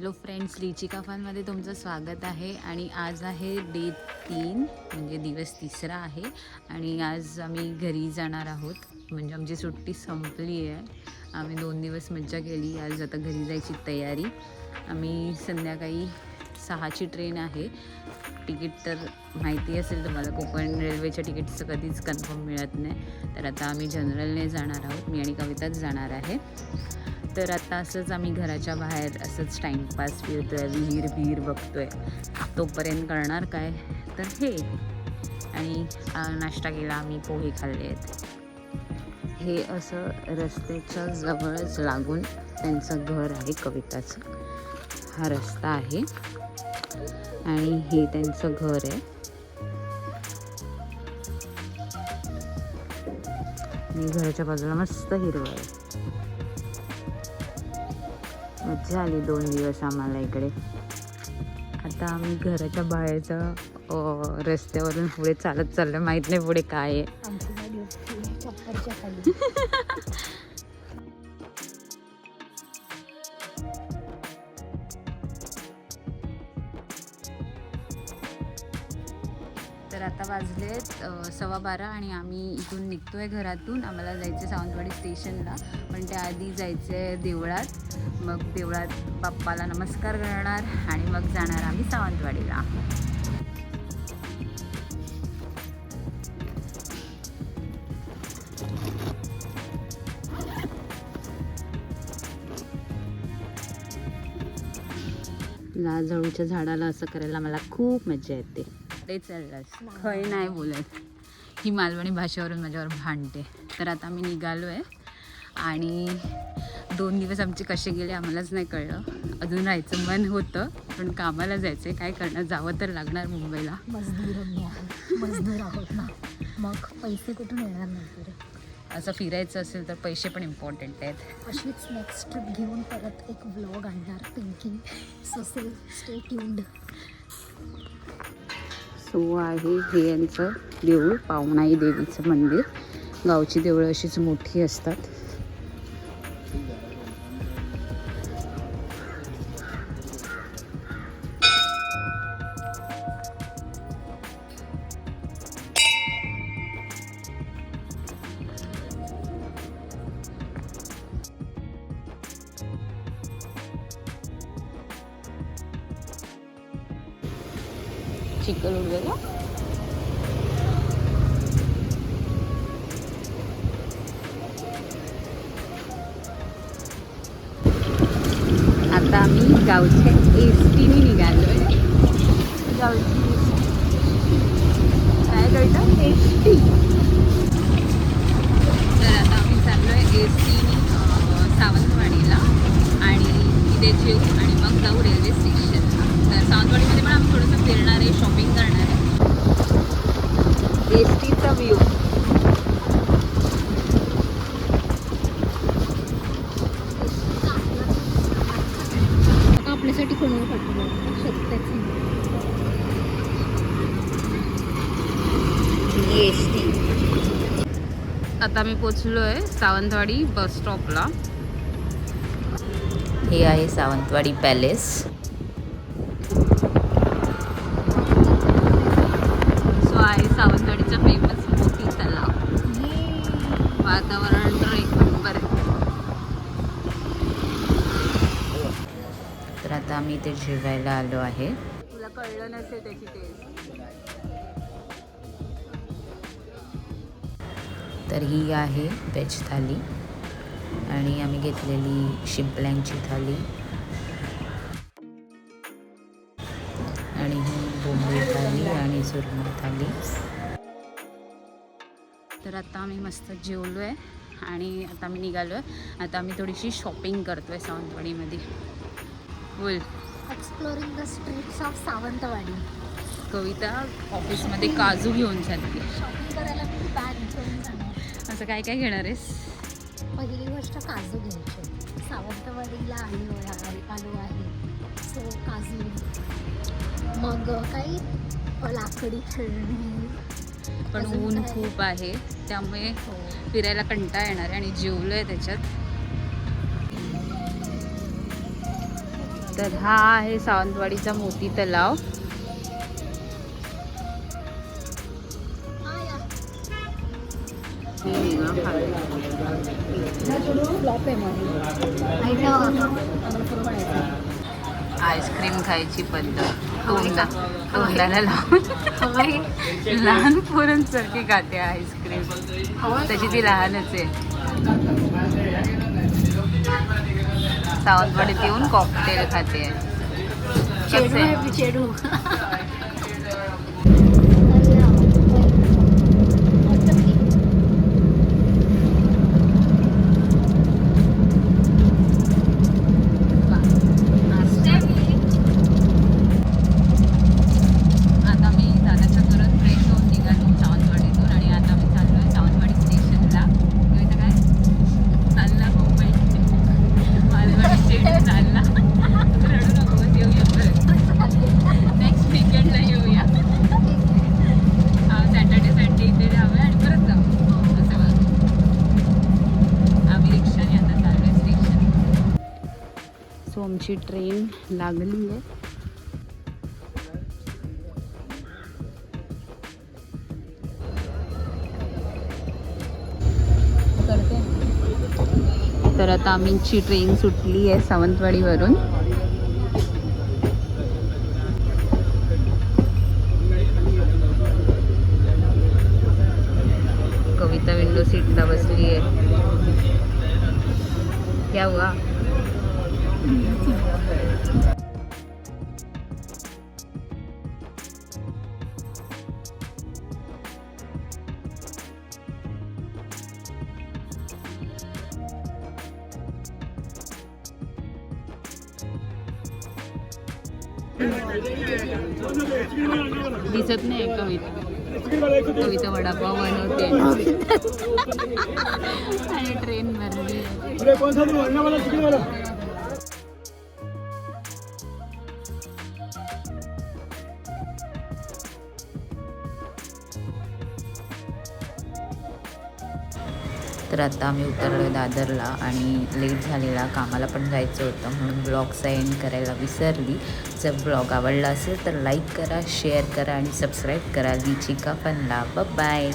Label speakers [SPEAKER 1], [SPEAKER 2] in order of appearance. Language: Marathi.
[SPEAKER 1] हॅलो फ्रेंड्स लिचिका फानमध्ये तुमचं स्वागत आहे. आणि आज आहे डे तीन म्हणजे दिवस तिसरा आहे. आणि आज आम्ही घरी जाणार आहोत. म्हणजे आमची सुट्टी संपली आहे. आम्ही दोन दिवस मज्जा केली. आज आता घरी जायची तयारी. आम्ही संध्याकाळी सहाची ट्रेन आहे. तिकीट तर माहिती असेल तुम्हाला कोकण रेल्वेच्या तिकीटचं कधीच कन्फर्म मिळत नाही. तर आता आम्ही जनरलने जाणार आहोत. मी आणि कविताच जाणार आहे. तर आता असंच आम्ही घराच्या बाहेर असंच टाईमपास फिरतोय विहीर विहीर बघतोय. तोपर्यंत करणार काय? तर हे. आणि नाश्ता केला आम्ही पोहे खाल्ले आहेत. हे असं रस्त्याच्या जवळच लागून त्यांचं घर आहे कविताचं. हा रस्ता आहे. आणि हे त्यांचं घर आहे. आणि घराच्या बाजूला मस्त हिरवळ आहे. मज्जा आली दोन दिवस आम्हाला इकडे. आता आम्ही घराच्या बाहेरच्या अ, रस्त्यावरून पुढे चालत चाललं माहीत नाही पुढे काय आहे. आता वाजलेत सव्वा बारा आणि आम्ही इथून निघतो आहे घरातून. आम्हाला जायचं सावंतवाडी स्टेशनला पण त्याआधी जायचं आहे देवळात. मग देवळात बाप्पाला नमस्कार करणार आणि मग जाणार आम्ही सावंतवाडीला. लाजळूच्या झाडाला असं करायला मला खूप मजा येते. ते चाललास खय नाही बोलत. ही मालवणी भाषेवरून माझ्यावर भांडते. तर आता मी निघालो आहे आणि दोन दिवस आमचे कसे गेले आम्हालाच नाही कळलं. अजून राहायचं मन होतं पण कामाला जायचं आहे काय करणार? जावं तर लागणार मुंबईला.
[SPEAKER 2] मजदूर आहोत ना. मग पैसे कुठून येणार नाही
[SPEAKER 1] असं फिरायचं असेल तर पैसे पण इम्पॉर्टंट आहेत.
[SPEAKER 2] अशीच नेक्स्ट ट्रिप घेऊन परत एक व्लॉग आणणार पिंकी सो से स्टे ट्यून्ड
[SPEAKER 1] सो आहे हे यांचं देऊळ पावणाई देवीचं मंदिर. गावची देवळं अशीच मोठी असतात. चिकन उडवेला आता आम्ही गावच्या एस टीने निघालो आहे गावची काय कळतं एस टी तर आता आम्ही चाललो आहे एस टीने सावंतवाडीला आणि तिथे जेऊ आणि मग जाऊ रेल्वे स्टेशनला तर सावंतवाडीमध्ये पण आम्ही थोडंसं फिरणार आहे शॉपिंग करणार आहे एस टीचा व्ह्यू
[SPEAKER 2] आपल्यासाठी कोणी पाठवलं शेतकऱ्याचं
[SPEAKER 1] एस टी आता मी पोचलो आहे सावंतवाडी बस स्टॉपला. हे आहे सावंतवाडी पॅलेस. सो आहे सावंतवाडीचा फेमस मोती तलाव. वातावरण तर एक नंबर आहे तर आता आम्ही इथे जेवायला आलो आहे. तुला कळलं नसेल त्याची टेस्ट तर ही आहे व्हेज थाली. आणि आम्ही घेतलेली शिंपल्यांची थाली. आणि ही बोंबील थाली आणि सुरमई थाली. तर आता आम्ही मस्त जेवलो आहे आणि आता आम्ही निघालो आहे आता आम्ही थोडीशी शॉपिंग करतो आहे सावंतवाडीमध्ये. बोल.
[SPEAKER 2] Exploring the streets of Sawantwadi.
[SPEAKER 1] Kavita ऑफिसमध्ये काजू घेऊन चालली. असं काय काय घेणार आहेस?
[SPEAKER 2] पहिली गोष्ट काजू घ्यायचे. सावंतवाडीला आलो आहे आलो आहे. सो काजू. मग काही लाकडी खेळणी.
[SPEAKER 1] पण ऊन? खूप आहे त्यामुळे
[SPEAKER 2] हो.
[SPEAKER 1] फिरायला कंटाळा येणार आहे आणि जेवलो आहे त्याच्यात. तर हा आहे सावंतवाडीचा मोती तलाव आईस्क्रीम खायची पद्धत तोंडा तोंडाला लावून लहान पोरांसारखी खाते आईस्क्रीम. तशी ती लहानच आहे. सावंतवाडीत येऊन कॉकटेल खाते.
[SPEAKER 2] चेडू आहे चेडू
[SPEAKER 1] आता मी दादाच्या घरात फ्रेश होऊन निघालो सावंतवाडीतून आणि आता मी चाललोय सावंतवाडी स्टेशनला किंवा इथं काय चालला मुंबई मालवाडी स्टेशन चालला रडू नको येऊया परत नेक्स्ट वीकेंडला येऊया सॅटर्डे संडे इथे जाऊया आणि परत जाऊ असं करू आम्ही रिक्षाने आता चाललोय स्टेशन सो आमची ट्रेन लागली आहे. तर आता आम्हीची ट्रेन सुटली आहे सावंतवाडीवरून. कविता विंडो सीटला बसली आहे. क्या हुआ दिसत नाही कविता. कविता वडापाव बनवते. आणि ट्रेन भरली तर आता आम्ही उतरलो दादरला आणि लेट झालेला कामाला पण जायचं होतं म्हणून ब्लॉगचा एंड करायला विसरली. जर ब्लॉग आवडला असेल तर लाईक करा शेअर करा आणि सबस्क्राईब करा. लिचिका फनला. बाय